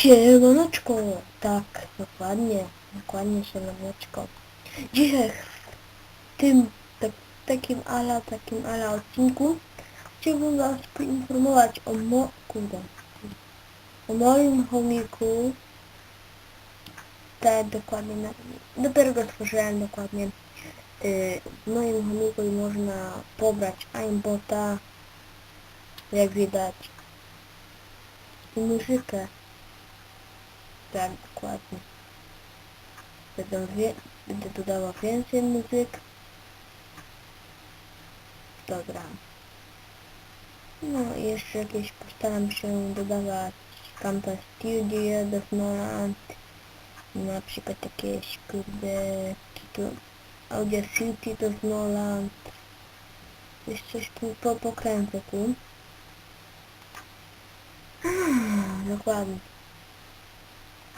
Siemaneczko, tak, dokładnie, dokładnie siemaneczko. Dzisiaj w tym tak, takim ala, takim ala odcinku chciałbym was poinformować o mo... kurde, o moim chomiku. Tak, dokładnie, na, dopiero go dokładnie. Yy, w moim chomiku można pobrać aimbota, jak widać, i muzykę. Tak, dokładnie. Będę, wie, będę dodała więcej muzyk. Dobra. No i jeszcze jakieś postaram się dodawać Campa Studio do Snoland. Na przykład jakieś kurde tytuł Audio City do Snoland. Jest coś tu po, pokręcę tu. Dokładnie.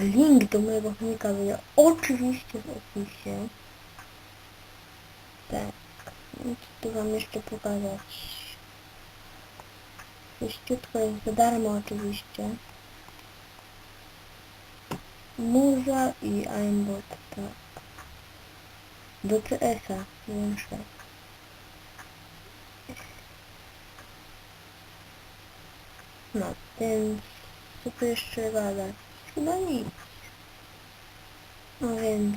Link do mojego chomika będzie oczywiście w opisie. Tak. No co tu wam jeszcze pokazać? Czyściutko jest za darmo oczywiście. Muza i aimbot, tak. Do CS-a włączę. No, więc co tu jeszcze gadać? Chyba nic. No więc,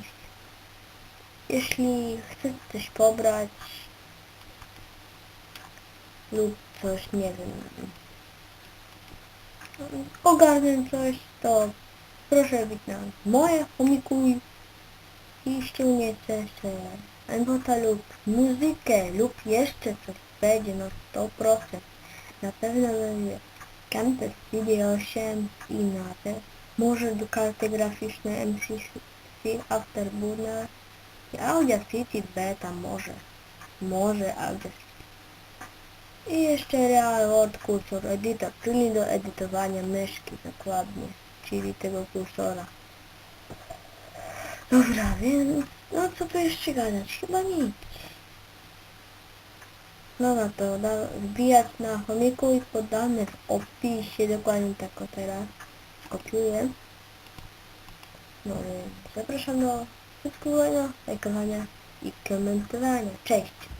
jeśli chcecie coś pobrać lub coś, nie wiem, ogarnę coś, to proszę być na moje chomikuj i ściągniecie sobie Embota lub muzykę lub jeszcze coś będzie, no 100%. Na pewno będzie Camper Studio 8 i nawet może do karty graficznej MCC Afterburner i Audio City Beta może. Może Audio City. I jeszcze Real World Cursor Editor, czyli do edytowania myszki dokładnie, czyli tego kursora. Dobra, więc no co tu jeszcze gadać? Chyba nic. Dobra, to wbijać na chomiku i podane w opisie, dokładnie tak o teraz skopiuję. No więc zapraszam do subskrybowania, lajkowania i komentowania. Cześć!